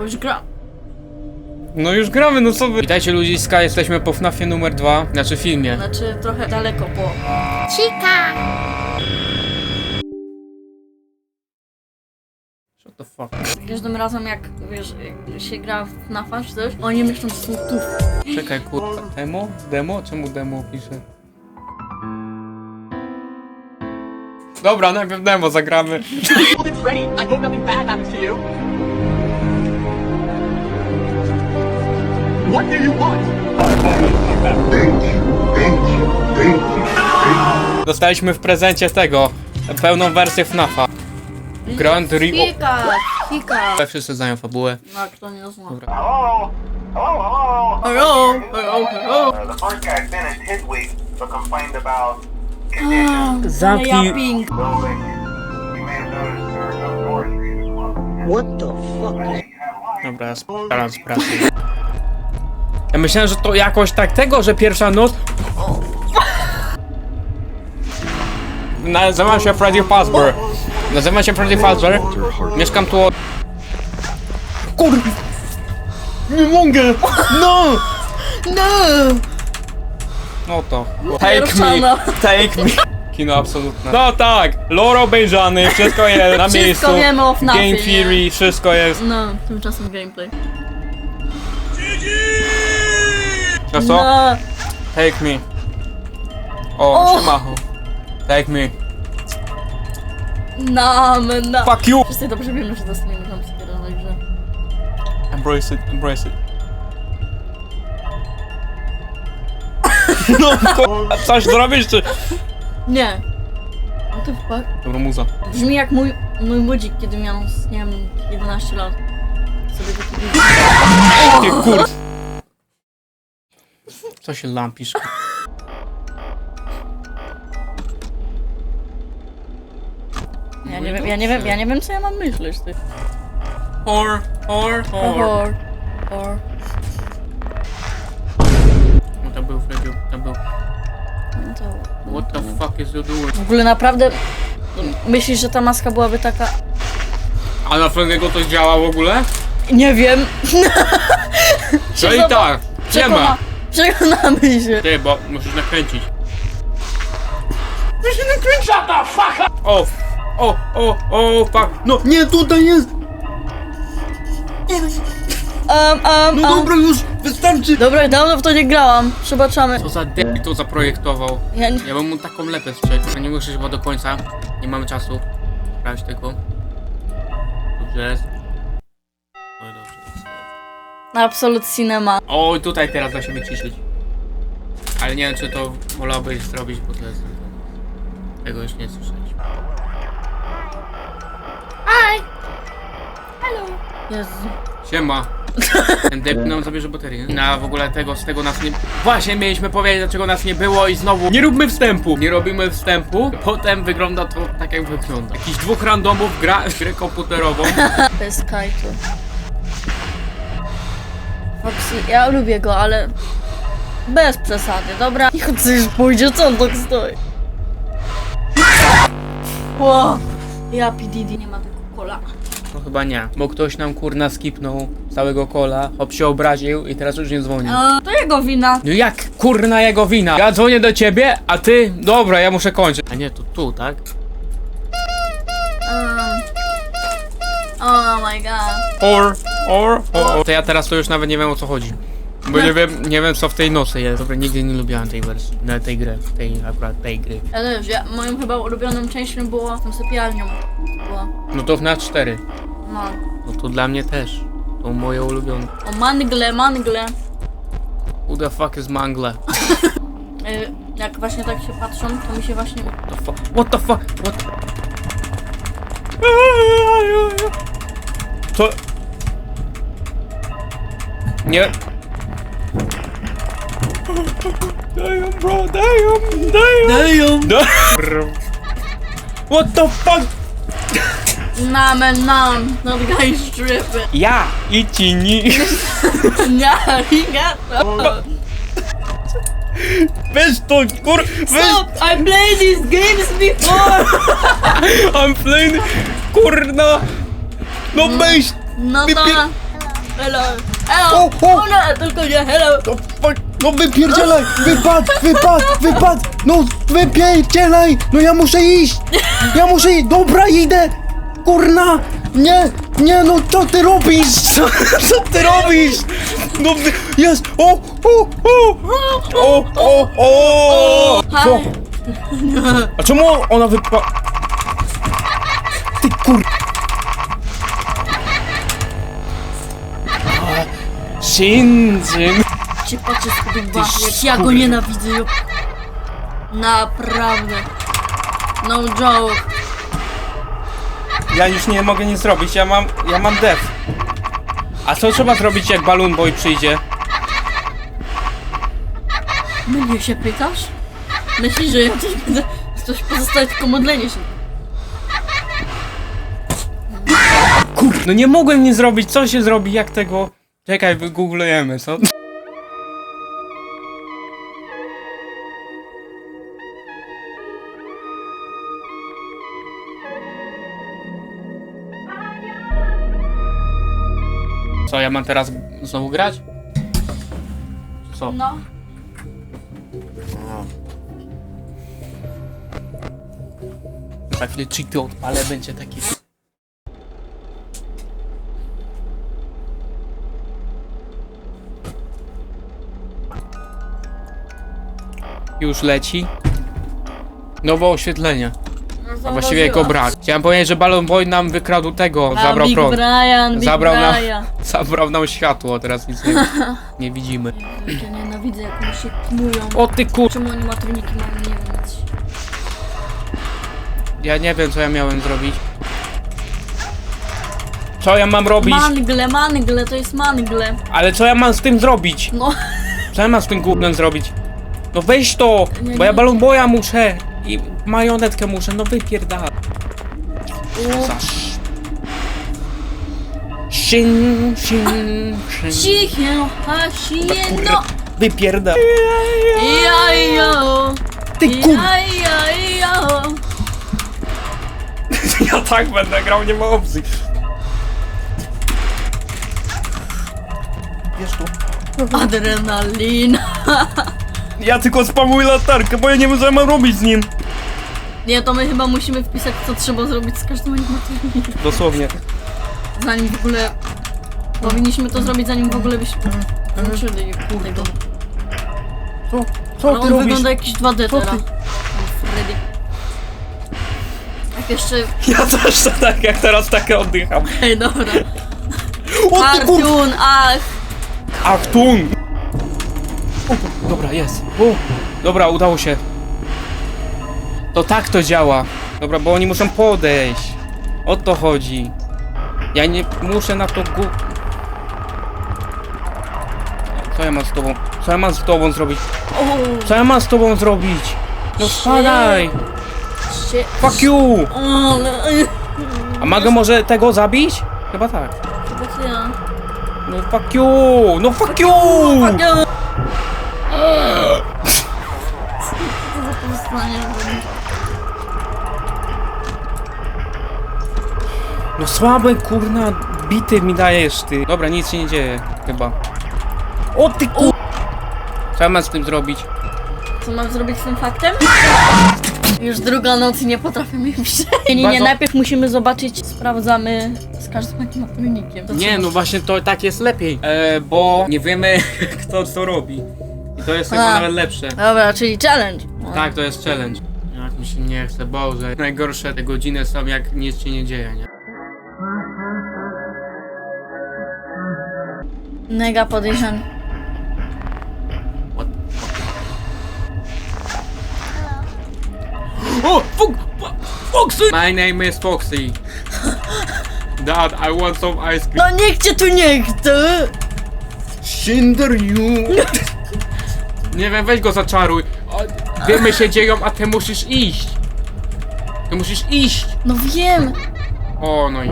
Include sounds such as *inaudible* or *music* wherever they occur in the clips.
Bo już gra. No już gramy, no co wy? Witajcie ludziska, jesteśmy po FNAFie numer 2, znaczy filmie. Znaczy trochę daleko, bo... What the fuck? Każdym razem jak, wiesz, jak się gra w FNAFa czy coś, oni myślą, że są tu. Czekaj, kurwa. Demo? Demo? Czemu demo pisze? Dobra, najpierw demo zagramy. It's ready. I hope nothing bad happens to you. What do you want? Dostaliśmy w prezencie tego, pełną wersję FNAFa. Grand Rio. Hika! Hika! Wszyscy znają fabułę. No, kto nie zna. Dobra. Hello? Hello, hello? Hello! Hello! Hello! The first guy finished his week, but complained about conditions Zamknij- Ja ping. building. You may have noticed there are no. What the fuck? Dobra, pracy. Ja myślałem, że to jakoś tak tego, że pierwsza noc... Nazywam się Freddy Fazbear. Nazywam się Freddy Fazbear. Mieszkam tu od... Kur... Nie mogę! No! No! No to... Take me! Take me! Kino absolutne. No tak! Lore obejrzany, wszystko jest na Wszystko miejscu. wiemy o FNAFie, Game? Theory, wszystko jest. No, tymczasem gameplay. No co? No! Take me. O, O! siemacho. Take me. Nam, na! Fuck you! Wszyscy dobrze wiemy, że dostaniemy jumpscare'a, także... Embrace it, embrace it. *laughs* No, ko- coś zrobisz czy... Nie! What the fuck? Dobra, muza. Brzmi jak mój, mój młodzik, kiedy miał, nie wiem, 11 lat. Sobie go tu Ty kur... Co się lampisz? Ja nie wiem, ja nie wiem, ja nie wiem co ja mam myśleć, ty. Or, or, or. Or, or. No to był Fredziu, to był... No to... What the fuck is you doing? W ogóle naprawdę... Myślisz, że ta maska byłaby taka... A na Frediego to działa w ogóle? Nie wiem. No i *laughs* tak, nie ma. Przekonamy się. Ty, bo musisz nakręcić. Musisz nakręcić! Shut the fuck up! O, o, o, o, fuck. No, nie, tutaj jest! Um, um, No um. dobra już, wystarczy! Dobra, dawno w to nie grałam. Zobaczamy. Co za debil to zaprojektował? Ja nie... Ja bym mu taką lepę sprzeć. A nie musisz chyba do końca. Nie mamy czasu. Sprawdź tylko. Dobrze jest. Absolut Cinema. Oj, tutaj teraz da się wyciszyć. Ale nie wiem, czy to wolałbyś zrobić, bo to jest... Tego już nie słyszeć. Jezu. Siema. *laughs* Ten debil nam zabierze baterię. Na w ogóle tego, z tego nas nie... Właśnie mieliśmy powiedzieć, dlaczego nas nie było i znowu nie róbmy wstępu. Nie robimy wstępu, potem wygląda to tak jak wygląda. Jakiś dwóch randomów gra w grę komputerową. *laughs* Bez kajtu. Foxy, ja lubię go, ale... Bez przesady, dobra? Niech on coś pójdzie, co on tak stoi? Ło! Ja PDD nie ma tego kola. No chyba nie, bo ktoś nam kurna skipnął całego kola, hop się obraził i teraz już nie dzwoni. A, to jego wina. No jak kurna jego wina? Ja dzwonię do ciebie, a ty... Dobra, ja muszę kończyć. A nie, to tu, tak? Um. Oh my god. Or, or, or. To ja teraz to już nawet nie wiem o co chodzi. Bo nie wiem, nie wiem co w tej nocy jest. Dobra, nigdy nie lubiłem tej wersji, na tej gry, tej akurat tej gry. Ja też, ja, moją chyba ulubioną częścią było tą sypialnią. Było. No to na 4. No. No to dla mnie też. To moje ulubione. O mangle, mangle. Who the fuck is mangle? *laughs* Y, jak właśnie tak się patrzą, to mi się właśnie... What the fuck? What the fuck? What? Co? Nie. Damn, bro, damn, damn. Damn. What the fuck? Nam and nam, not guy stripping. Ja i ci ni. Yeah, he got that. Weź to, kur... Weź... Stop! I played these games before! *laughs* I'm playing... Kurna! No weź! No to... Hello! O, o! O nie, tylko nie, hello! No, fuck, no wypierdzielaj! Wypad, wypad, wypad! No wypierdzielaj! No ja muszę iść! Ja muszę iść! Dobra, idę! Kurna! Nie, nie, no co ty robisz? Co, co ty robisz? No jest! O, o, o! O, o, o! Co? A czemu ona wypa... *laughs* Ty kur... A, Shinjin! Cię patrzę Ty jak ja go nienawidzę. Naprawdę. No joke. Ja już nie mogę nic zrobić, ja mam, ja mam def. A co trzeba zrobić jak Balloon Boy przyjdzie? Mnie się pytasz? Myślisz, że ja coś będę... Coś pozostaje tylko modlenie się. No nie mogłem nic zrobić, co się zrobi, jak tego... Czekaj, wygooglujemy, co? Co, ja mam teraz znowu grać? Co? No. Za chwilę cheaty odpalę, będzie taki... Już leci. Nowe oświetlenie. A właściwie jako brak. Chciałem powiedzieć, że Balloon Boy nam wykradł tego, A, zabrał Big prąd. Brian, Big Zabrał nam, Brian. *laughs* zabrał nam światło, teraz nic nie, *laughs* nie widzimy. Ja nienawidzę, jak oni się knują. O ty kur... Czemu oni mają, nie wiem. nic. Ja nie wiem, co ja miałem zrobić. Co ja mam robić? Mangle, mangle, to jest mangle. Ale co ja mam z tym zrobić? No. Co ja mam z tym gównem zrobić? No weź to, Nie, bo ja nie. balon boja muszę i majonetkę muszę, no wypierdala. Zasz. Shin, shin, shin. Cicho, hasino. Kurde, wypierda. Jajo. Ty kur... Jajo. *laughs* Ja tak będę grał, nie ma opcji. Wiesz tu. Adrenalina. *laughs* Ja tylko spamuję latarkę, bo ja nie wiem co ja mam robić z nim. Nie, to my chyba musimy wpisać, co trzeba zrobić z każdym animatorem. Dosłownie. Zanim w ogóle... Powinniśmy to zrobić, zanim w ogóle byśmy włączyli tego. Co? Ale Co on ty robisz? wygląda jakiś 2D Co teraz. ty? Freddy. Jak jeszcze... Ja też to tak, jak teraz takie oddycham. Ej, dobra. O ty kur... Cartoon, ach! Achtung! Dobra, jest. O, dobra, udało się. To tak to działa. Dobra, bo oni muszą podejść. O to chodzi. Ja nie muszę na to gu... Co ja mam z tobą? Co ja mam z tobą zrobić? Co ja mam z tobą zrobić? No spadaj! Fuck you! O. A mogę może tego zabić? Chyba tak. Chyba ja. No fuck you! No fuck you! Fuck you. Słabe kurna bity mi dajesz ty. Dobra, nic się nie dzieje chyba. O ty kur... Co ja mam z tym zrobić? Co mam zrobić z tym faktem? Już druga noc i nie potrafię mi *laughs* przejść. Nie, nie, Bardzo- najpierw musimy zobaczyć, sprawdzamy z każdym animatronikiem. To Nie, co- no właśnie to tak jest lepiej, e, bo nie wiemy *laughs* kto co robi. I to jest chyba A. nawet lepsze. Dobra, czyli challenge. Tak, to jest challenge. Jak mi się nie chce, Boże. Najgorsze te godziny są jak nic się nie dzieje, nie? Mega podejrzany. What? O! Fok! Foxy! My name is Foxy. Dad, I want some ice cream. No niech cię tu nie chce! Cinder you! Nie wiem, weź go zaczaruj. O, Wiemy się dzieją, a ty musisz iść. Ty musisz iść. No wiem! O, no i...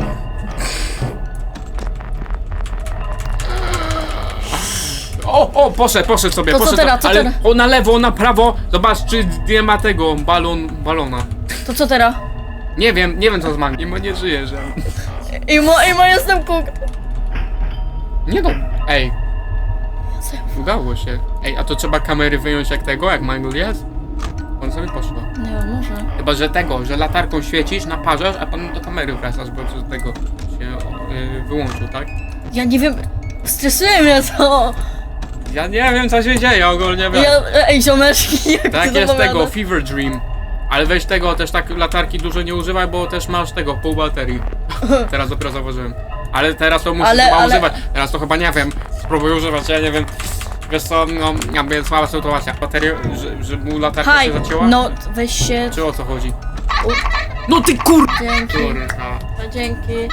O, poszedł, poszedł sobie, To co poszedł. teraz, co ale teraz? o na lewo, na prawo, zobacz czy nie ma tego, balon, balona. To co teraz? Nie wiem, nie wiem co z Mangi, bo nie żyje, że... Imo, imo, jestem kuk. Nie no, ej. Udało się. Ej, a to trzeba kamery wyjąć jak tego, jak Mangle jest? On sobie poszło. Nie wiem, może. Chyba, że tego, że latarką świecisz, naparzasz, a potem do kamery wracasz, bo z tego się yy, wyłączył, tak? Ja nie wiem, stresuje mnie to. Ja nie wiem, co się dzieje ogólnie. wiesz. Ja, ej, ziomeczki, *laughs* jak Tak ty jest tego? Fever Dream. Ale weź tego też tak latarki dużo nie używaj, bo też masz tego, pół baterii. *laughs* Teraz dopiero zauważyłem. Ale teraz to musisz Ale- chyba ale- używać. Teraz to chyba nie wiem. Spróbuj używać, ja nie wiem. Wiesz co, no, jakby słaba sytuacja. Bateria, że, że mu latarka Haj, się zacięła? no weź się. Czy o co chodzi? No ty kur... Dzięki. Kurwa. No, dzięki.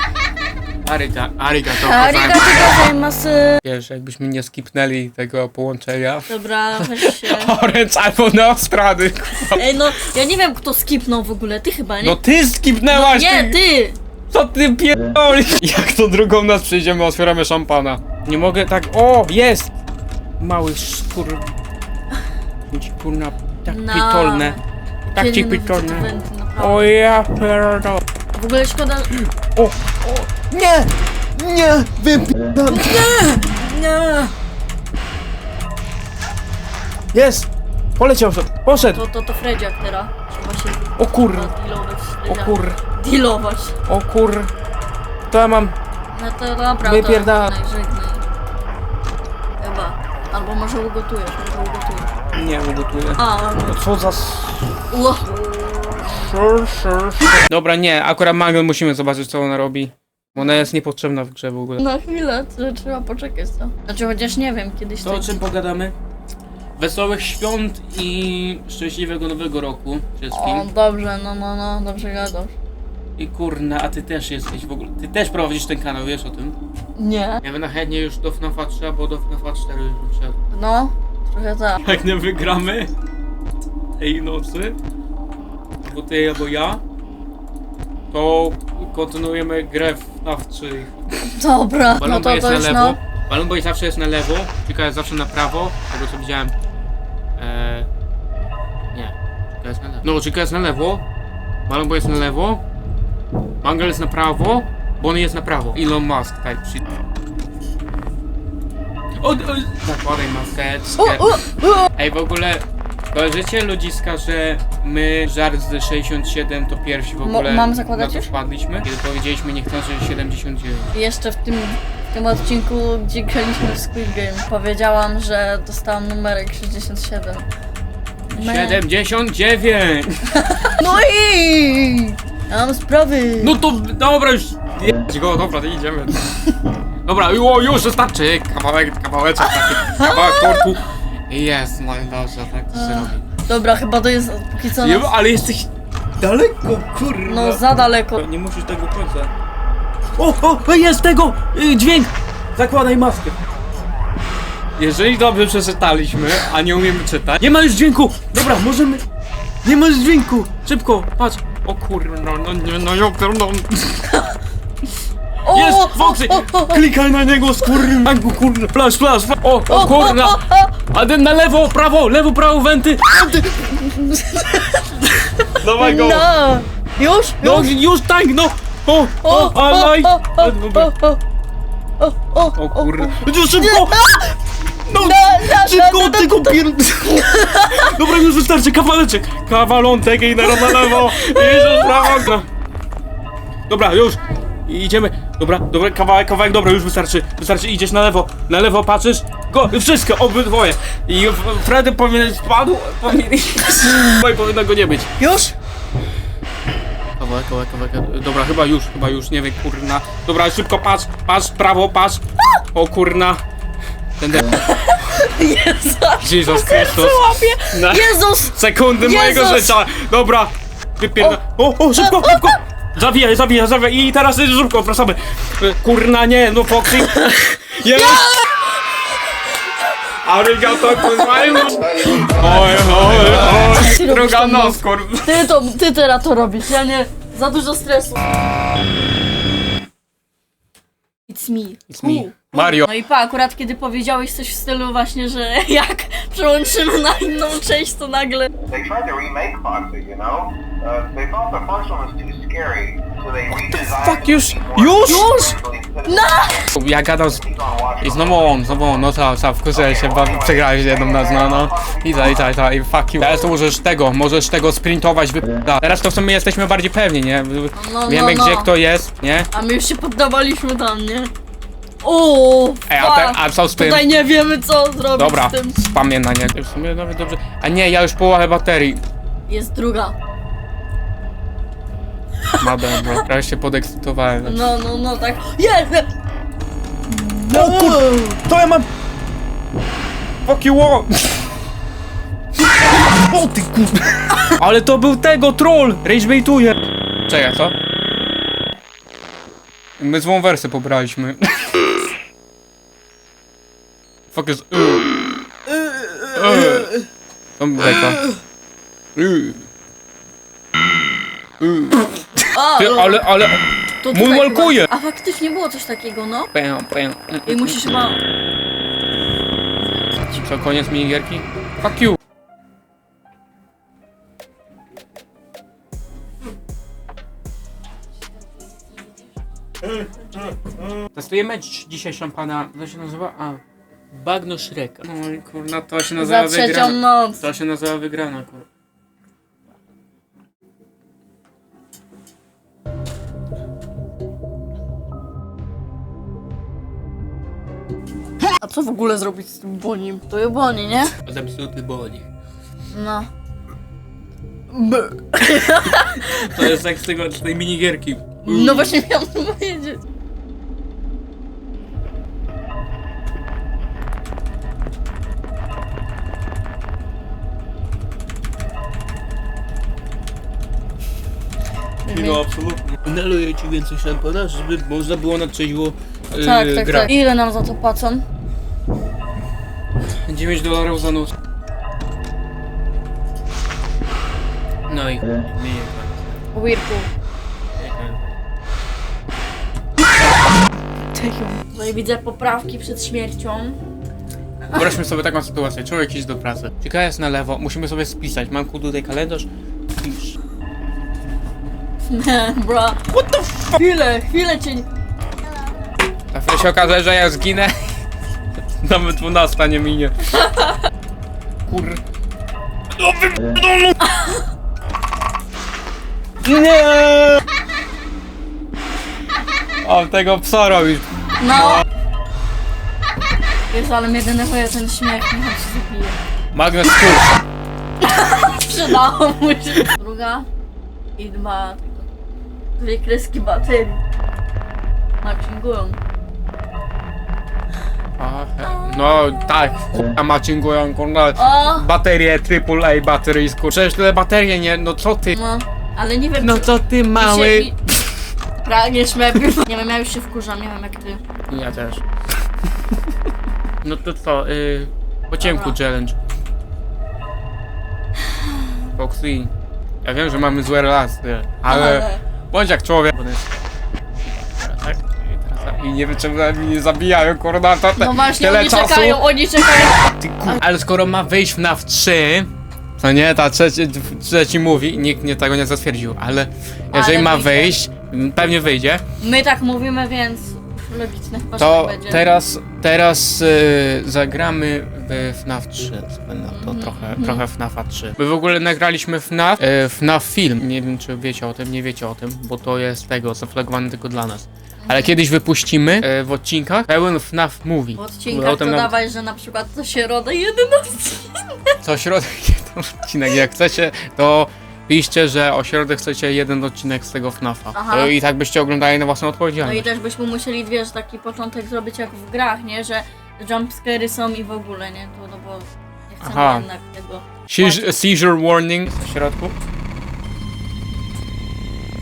Ariga, arigato. Arigato gozaimasu. Wiesz, jakbyśmy nie skipnęli tego połączenia. Dobra, weź się. *laughs* Orange albo Neostrady. Ej, no, ja nie wiem, kto skipnął w ogóle, ty chyba, nie? No ty skipnęłaś! nie, ty! Co ty pierdolisz? Jak to drugą nas przyjdziemy, otwieramy szampana. Nie mogę tak... O, jest! Mały szkur... Ci kurna... Tak No. pitolne. Tak ci Kiedy pitolne. O ja pierdol... W ogóle szkoda... O! Nie! Nie! Wypierdam! Nie! Jest! Poleciał. Poszedł! To, to, to Fredziak teraz. Trzeba się O kur... dealować. O kur... Dealować. O kur... To ja mam... No to dobra, Wypierdala- to. Chyba. Albo może ugotujesz, może ugotujesz. Nie, ugotuję. A, no. Co za... s- Ło. Dobra, nie, akurat Mangle musimy zobaczyć co ona robi. Ona jest niepotrzebna w grze w ogóle. Na chwilę, to trzeba poczekać, co? Znaczy, chociaż nie wiem, kiedyś To o czym pogadamy? Wesołych świąt i szczęśliwego nowego roku wszystkim. O, dobrze, no, no, no, dobrze gadasz. I kurna, a ty też jesteś w ogóle. Ty też prowadzisz ten kanał, wiesz o tym? Nie. Ja bym chętnie już do FNAFa 3 albo do FNAFa 4 już bym wszedł. No, trochę tak. Jak nie wygramy tej nocy, albo ty albo ja, to kontynuujemy grę w 3. Dobra, no to jest to na już lewo. no. Balumba zawsze jest na lewo, Chica jest zawsze na prawo, tego co widziałem. Eee, nie, Chica jest na lewo. No, Chica jest na lewo, Balumba jest na lewo, Mangal jest na prawo, Bonnie jest na prawo. Elon Musk type shit. O, o, zakładaj maseczkę. Ej, w ogóle, kojarzycie ludziska, że my żart z 67 to pierwsi w ogóle mam zakładać na to już? wpadliśmy? Kiedy powiedzieliśmy niechcący 79. Jeszcze w tym, w tym odcinku, gdzie graliśmy w Squid Game, powiedziałam, że dostałam numerek 67. Me- 79! No i ja mam sprawy. No to dobra już. Jedź go, dobra, to idziemy. Dobra, o, już wystarczy. Kawałek, kawałeczek taki. Kawałek tortu. Jest, no i dobrze, tak to się robi. Dobra, chyba to jest póki co Nie, nas... ale jesteś daleko, kurwa. No za daleko. Nie musisz tego końca. O, o, jest tego! Y, dźwięk! Zakładaj maskę. Jeżeli dobrze przeczytaliśmy, a nie umiemy czytać. Nie ma już dźwięku! Dobra, możemy. Nie ma już dźwięku! Szybko, patrz! O kurwa, no, no nie, no ja pierdolę. *laughs* O, Jest! o, Foxy! o, o, o. Klikaj na niego, skurmanku, kurwa! Flash, flash, flash! O, o kurna! A ten na lewo, prawo, lewo, prawo, wenty! Dawaj go! No! Już? No Już? już tak, no! O, O, o, o, o, o, o, o, o, O kurde. Już szybko! No, szybko, tylko pier... *laughs* Dobra, już wystarczy, kawaleczek! Kawalątek i na na lewo! *laughs* Już prawo! No. Dobra, już! Idziemy. Dobra, dobra, kawałek, kawałek, dobra, już wystarczy. Wystarczy, idziesz na lewo. Na lewo patrzysz. Go, wszystko, obydwoje. I Freddy powinien spadł, powinien... No *laughs* i powinno go nie być. Już? Kawałek, kawałek, kawałek. Dobra, chyba już, chyba już, nie wiem, kurna. Dobra, szybko patrz, patrz, prawo, patrz. O kurna. Tędy. Jezu, Jezus Chrystus. łapie! Jezus! sekundy mojego Jezus! życia. Dobra. Wypierda... O, o, szybko, szybko. Zawijaj, zawijaj, zawijaj. I teraz szybko, wracamy. E, Kurna, nie, no Foxy. Jest. Arigato, gozaimasu. Oj, oj, oj. Druga to nos, kurwa. Ty to, ty teraz to robisz, ja nie. Za dużo stresu. It's me. It's me. Mario. No i pa, akurat kiedy powiedziałeś coś w stylu właśnie, że *laughs* jak przełączymy na inną część, to nagle... They tried to remake Foxy, you know? Uh, they thought the first one was too scary, so they redesigned fuck, it to już- już? instead Ja gadam z... I znowu on, znowu on, no co, co, wkurzyłem się, bo przegrałeś jedną nas, no, no. I za, i za, i za, i fuck you. Teraz to możesz tego, możesz tego sprintować, wy... Da. Teraz to w sumie jesteśmy bardziej pewni, nie? No, Wiemy no, gdzie no. kto jest, nie? A my już się poddawaliśmy tam, nie? O, Ej, a, te, a co z tym? Tutaj nie wiemy co zrobić Dobra, z tym. spamię na nie. W sumie nawet dobrze. A nie, ja już połowę baterii. Jest druga. Madę, bo *laughs* trochę się podekscytowałem. No, no, no, tak. Jest! O kur... To ja mam... Fuck you all. *laughs* O ty kur... Ale to był tego troll! Rage baituje! Czekaj, co? My złą wersję pobraliśmy. *laughs* Fuck is... To beka. A, Ty, ale, ale... to mój tutaj walkuje. chyba- A faktycznie było coś takiego, no. Pę, pę. I musisz chyba... Co, koniec minigierki? Fuck you! Testujemy dzi- dzisiaj szampana, to się nazywa? A, Bagno Shreka. No i kurna, to się Za nazywa trzecią wygrana. noc. To się nazywa wygrana, kur... A co w ogóle zrobić z tym bonim? To jest boni, nie? Zepsuty boli. No. To jest jak z, tego, z tej minigierki. No właśnie miałam to *laughs* powiedzieć. No absolutnie. Naluję ci więcej szampana, żeby można było na trzeźwo yy, Tak, tak, grać. tak. Ile nam za to płacą? 9 dolarów za nos. No i mniej Wirku. No i widzę poprawki przed śmiercią. Wyobraźmy sobie taką sytuację, człowiek idzie do pracy. Ciekawe jest na lewo, musimy sobie spisać. Mam tu tutaj kalendarz. *laughs* Bro. What the fuck? Chwilę, chwilę cię... A wtedy się okaże, że ja zginę. Nawet 12 nie minie. Kur... No wy... Nie! O, tego psa robisz. No. Jezu, ale mnie denerwuje ten śmiech, niech się zabije. Magnes kurs. *laughs* Przydało mu się. Druga i dwa. Dwie kreski baterii. Matchingują. No tak, a matchingują kurwa O! baterie AAA batteries kur... Przecież tyle baterie nie, no co ty? No, ale nie wiem No co ty mi mały? Się, mi... Pragniesz mepił. *laughs* Nie wiem, ja już się wkurzam, nie wiem jak ty. Ja też. *laughs* No to co, y, po ciemku Dobra. challenge. Foxy, ja wiem, że mamy złe relacje, Ale- bądź jak człowiek. Tak, i teraz tak, I nie wiem, czemu mnie nie zabijają, kurwa, to te, No właśnie, tyle oni czasu. czekają, oni czekają. Ty, kur... Ale skoro ma wyjść w NAW 3, co nie, ta trzeci, trzeci mówi, nikt nie tego nie zatwierdził, ale jeżeli Ale ma wyjdzie. wyjść, pewnie wyjdzie, My tak mówimy, więc logiczne chyba, że to tak będzie. teraz, teraz y, zagramy w FNAF 3, będę to Mhm, trochę, trochę FNAFa 3. My w ogóle nagraliśmy FNAF, y, FNAF film, nie wiem czy wiecie o tym, nie wiecie o tym, bo to jest tego, zaflagowane tylko dla nas. Ale kiedyś wypuścimy y, w odcinkach pełen FNAF movie. W odcinkach to nam- dawaj, że na przykład to się roda 11. Co środek jeden odcinek. Jak chcecie, to piszcie, że o środę chcecie jeden odcinek z tego FNAFa. Aha. To I tak byście oglądali na własną No i odpowiedzialność. też byśmy musieli, wiesz, taki początek zrobić jak w grach, nie? Że jumpscary są i w ogóle, nie? To, no bo nie chcemy Aha. jednak tego. Seizure, seizure warning w środku.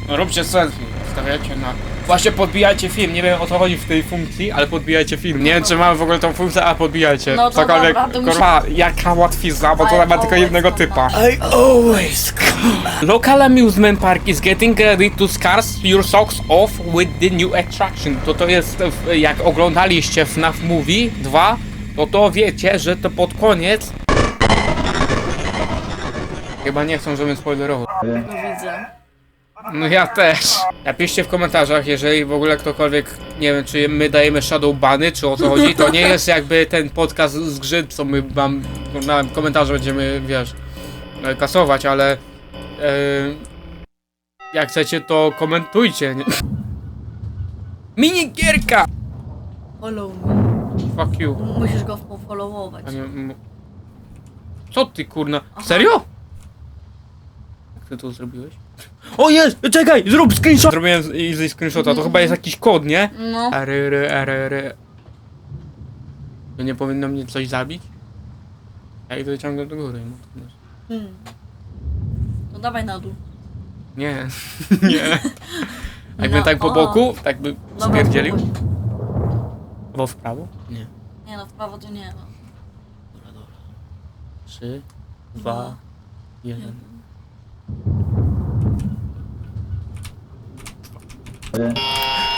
No róbcie selfie, stawiacie na... Właśnie podbijajcie film, nie wiem o co chodzi w tej funkcji, ale podbijajcie film. Nie wiem czy mamy w ogóle tą funkcję, a podbijajcie. No to Cokolwiek, dobra, to kurwa, jaka łatwizna, bo to I ma tylko always jednego come typa. I always come Local amusement park is getting ready to scars your socks off with the new attraction. To to jest, w- jak oglądaliście FNAF Movie 2, to to wiecie, że to pod koniec... Chyba nie chcą, żebym spoilerował. No widzę. No ja też. Napiszcie w komentarzach, jeżeli w ogóle ktokolwiek, nie wiem, czy my dajemy shadow bany, czy o co chodzi, to nie jest jakby ten podcast z grzy, co my wam na komentarze będziemy, wiesz, e, kasować, ale e, jak chcecie, to komentujcie, nie? Minigierka! Follow me. Fuck you. Musisz go pofollowować. Co ty kurna? Serio? Jak ty to zrobiłeś? O jest! Czekaj! Zrób screenshot! Zrobiłem z, z screenshota, to chyba jest jakiś kod, nie? No. Aryry, aryry. To nie powinno mnie coś zabić? Ja idę ciągle do góry. no to- Hmm. To dawaj na dół. Nie, *laughs* nie. Jakby No, tak po o. boku, tak by Dobra, spierdzielił. spróbuj. Albo w prawo? Nie. Nie no, w prawo to nie no. Dobra, dobra. Trzy, Dwa, dwa, jeden.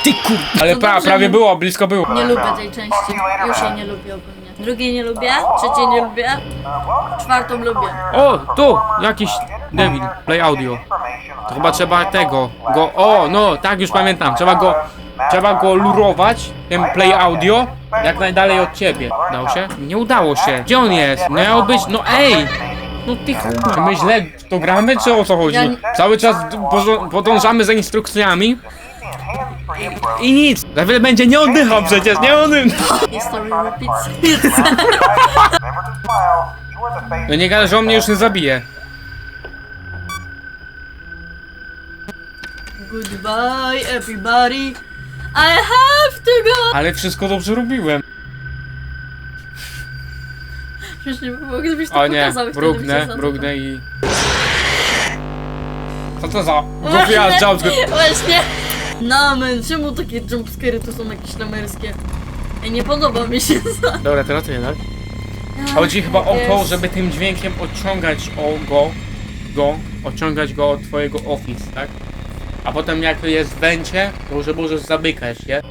Ty kur... Ale pra, dobrze, prawie nie- było, blisko było. Nie lubię tej części. Już jej nie lubię ogólnie. Drugiej nie lubię, trzeciej nie lubię, czwartą lubię. O, tu! Jakiś debil. Play audio. To chyba trzeba tego. Go. O, no, tak już pamiętam. Trzeba go. Trzeba go lurować, ten play audio, jak najdalej od ciebie. Udało się? Nie udało się. Gdzie on jest? Miał być. No ej! No ty ch- Czy my źle w to gramy, czy o co chodzi? Ja nie- Cały czas d- podążamy za instrukcjami i nic. Za chwilę będzie nie oddychał przecież, nie oddychał. History repeats. No nie gada, że on mnie już nie zabije. Goodbye everybody. I have to go. Ale wszystko dobrze robiłem. Śmiesznie by było, gdybyś to O nie, pokazał. wtedy za- mrugnę i... Co to za... Głupia jumpscare. Właśnie. No men, czemu takie jumpscary tu są jakieś lamerskie? Ej, nie podoba mi się *laughs* to. Dobra, teraz ty, tak? Chodzi chyba o to, żeby tym dźwiękiem odciągać o go, go, odciągać go od twojego office, tak? A potem jak jest w węcie, to że możesz zamykać, nie?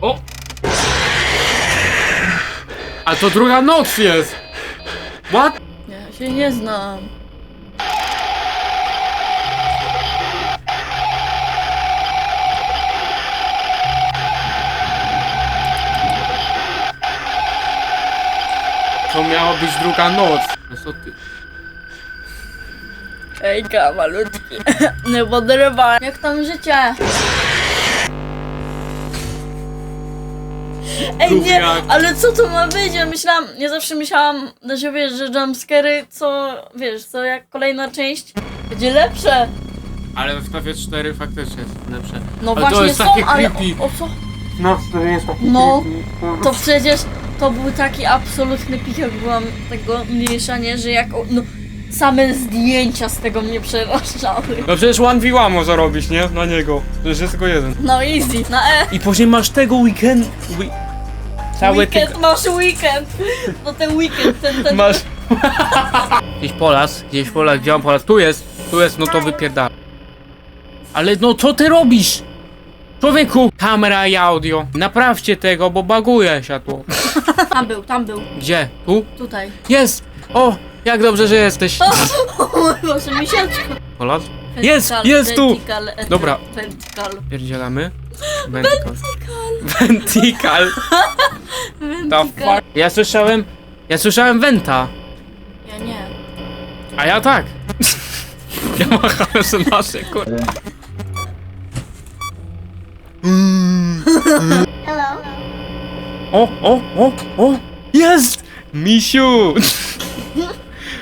O! A to druga noc jest! What? Ja się nie znam. To miała być druga noc. No co ty? Ejka, malutki. *laughs* nie podrywaj. Jak tam życie? Ej, nie, Gówniak. ale co to ma być? Ja myślałam, ja zawsze myślałam, że wiesz, że jumpscary, co, wiesz, co jak kolejna część będzie lepsze. Ale w TF 4 faktycznie jest lepsze. No Ale właśnie to jest są, takie ale creepy. o, o co? No, to jest takie No. creepy. To przecież to był taki absolutny pik, jak byłam tego mniejsza, nie, że jak, o- no, same zdjęcia z tego mnie przerażały. No przecież 1v1 może robić, nie? Na niego. Przecież jest tylko jeden. No easy, na E. I później masz tego weekend... We... Cały weekend, tyg... masz weekend. No ten weekend, ten, ten... Masz... *laughs* Gdzieś Polas, gdzieś Polas, gdzie on Polas? Tu jest, tu jest, no to wypierdala. Ale no co ty robisz? Człowieku! Kamera i audio. Naprawcie tego, bo baguje światło. Tam był, tam był, Gdzie? Tu? tutaj. Jest! O! Jak dobrze, że jesteś. O, Boże, misiaczku. Polas? Jest! Vertical, Jest tu! vertical, e, Dobra. Vertical. Pierdzielamy. *laughs* The Vertical. fuck? Ja słyszałem... Ja słyszałem Venta. Ja nie. A ja tak. *laughs* Ja machałem że nasze kur... O, o, o, o! Jest! Misiu! *laughs*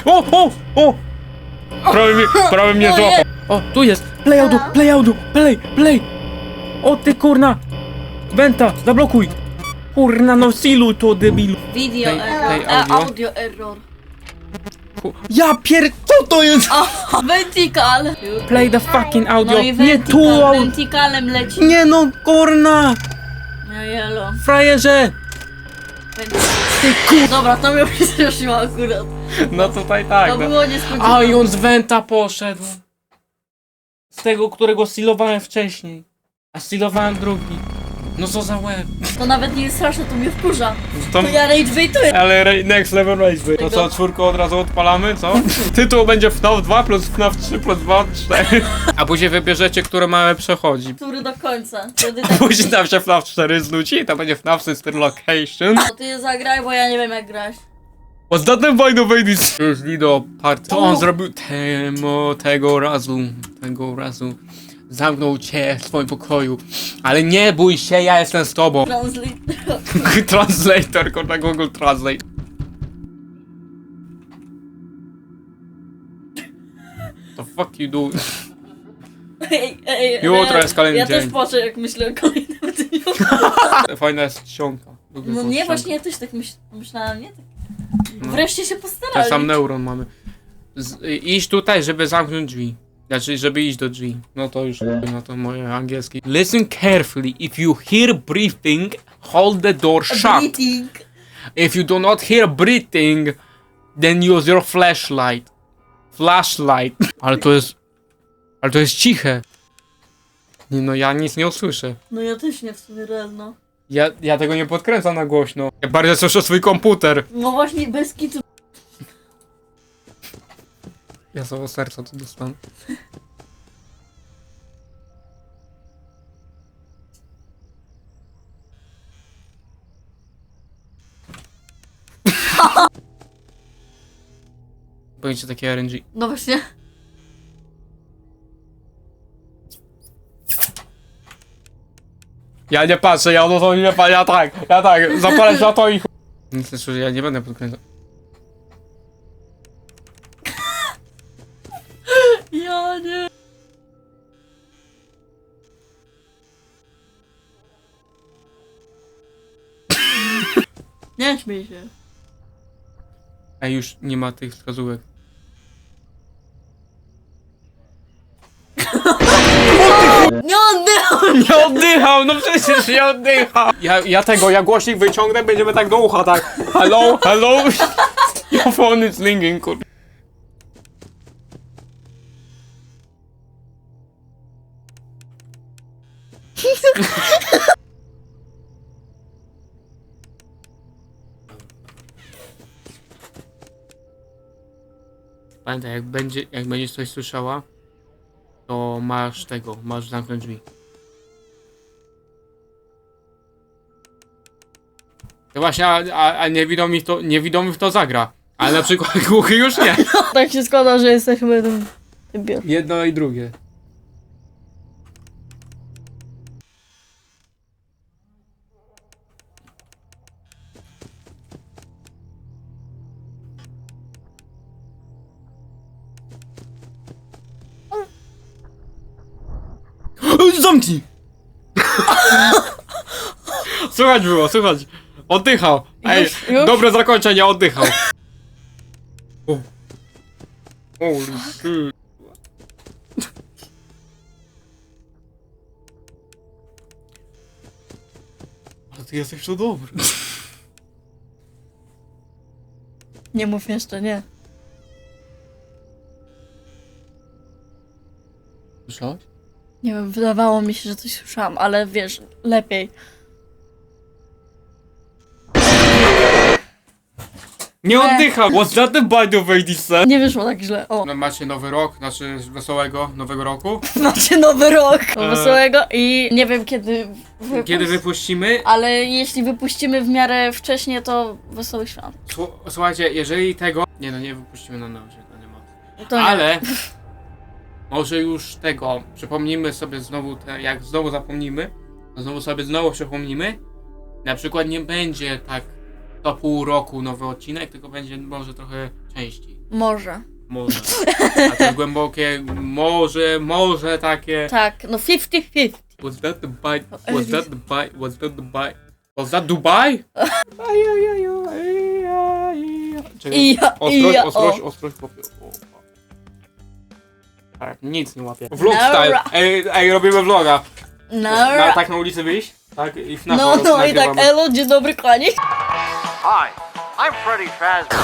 O, o, o! Prawie, mi, prawie mnie złapał. O, tu jest! Play audio, play audio, play, play! O ty kurna! Wenta, zablokuj! Kurna, no silu to debilu. Video error. e, audio. audio error. Ku- Ja pier... Co to jest? *laughs* Vertical. Play the fucking audio. No i nie vertical, tu! au- verticalem leci. Nie no, kurna! No jelo. Frajerze! Ty kur... Dobra, to mnie *laughs* przestraszyło akurat. No tutaj tak, To no. było niespodziewane. A i on z Wenta poszedł. Z tego, którego stylowałem wcześniej. A stylowałem drugi. No co za łeb. To nawet nie jest straszne, to mnie wkurza. To- To ja rage baituję. Ale ra- next level race. To co, czwórkę od razu odpalamy, co? *laughs* Tytuł będzie FNAF 2 plus FNAF 3 plus 2, 4. *laughs* A później wybierzecie, które mamy przechodzi. Który do końca. Wtedy tak... Później nam się FNAF 4 znudzi i to będzie FNAF Sister Location. To ty zagraj, bo ja nie wiem jak grać. Ostatnim Wajno Wejnis już Lido part. Co on zrobił temu, tego razu, tego razu. Zamknął cię w swoim pokoju. Ale nie bój się, ja jestem z tobą. Translate. *laughs* Translator, kurwa Google Translate. The fuck you do? Ej, ej, Jutro ja, jest kolejny Ja dzień. też płaczę jak myślę o kolejnym dniu. *laughs* Fajna jest ściąga. Lubię No tą nie, ściągę. właśnie ja też tak myśl, myślałam, nie? Tak. No. Wreszcie się Ten postarali. sam neuron mamy. Z, iść tutaj, żeby zamknąć drzwi. Znaczy, żeby iść do drzwi. No to już, no to moje angielskie. Listen carefully. If you hear breathing, hold the door shut. Breathing. If you do not hear breathing, then use your flashlight. Flashlight. *laughs* Ale to jest... Ale to jest ciche. Nie no, ja nic nie usłyszę. No ja też nie w sumie realno. Ja, ja tego nie podkręcam na głośno. Ja bardziej słyszę swój komputer. No właśnie bez kitu. Ja sobie serca tu dostanę. Będzie takie RNG. No właśnie. Ja nie patrzę, ja no to nie patrzę, ja tak, ja tak, zapalę na to i Nic nie słyszę, ja nie będę podkręcał. Nie. Nie śmiej się. A już nie ma tych wskazówek. Nie oddycham! Nie oddychał, no przecież nie oddychał. Ja, ja tego, ja głośnik wyciągnę, będziemy tak do ucha, tak. Hello, hello. Your phone is ringing, kur... *laughs* Pamiętaj, jak, będzie, jak będziesz coś słyszała, to masz tego, masz zamknąć drzwi. No właśnie, a, a, a niewidomy, w to, niewidomy w to zagra. Ale na przykład *laughs* głuchy już nie. *laughs* Tak się składa, że jesteśmy tym... Jedno i drugie. Zamknij! *laughs* Słychać było, słychać. Oddychał. Ej, Już, już? dobre zakończenie, oddychał. O. Holy shit. Ale ty jesteś to dobry. *laughs* Nie mów jeszcze, nie. Słyszałeś? Nie wiem, wydawało mi się, że coś słyszałam, ale wiesz, lepiej. Nie oddychał! What's that way this said? Nie wyszło tak źle. O, No macie nowy rok, znaczy wesołego nowego roku. *laughs* macie nowy rok E. wesołego i nie wiem kiedy wypuść, Kiedy wypuścimy? ale jeśli wypuścimy w miarę wcześnie, to wesoły świąt. Słu- Słuchajcie, jeżeli tego... Nie no, nie wypuścimy na nowy, to nie ma. To nie. Ale... *laughs* Może już tego, przypomnimy sobie znowu, te, jak znowu zapomnimy, to znowu sobie znowu przypomnimy. Na przykład nie będzie tak co pół roku nowy odcinek, tylko będzie może trochę częściej. Może. Może. A to głębokie, może, może takie... Tak, no 50-50. Was that the bite? Was that the bite? Was that bite? Was that Dubai? *laughs* Czekaj, ostrość, ostrość, ostrość, popie- o, o. Tak, nic nie łapie. Vlog Dobra. style. Ej, ej, robimy vloga. No, Na, tak na ulicy wyjść? Tak, i w no, no i tak, elo, dzień dobry, kłaniek. Hi, I'm Freddy Fazbear.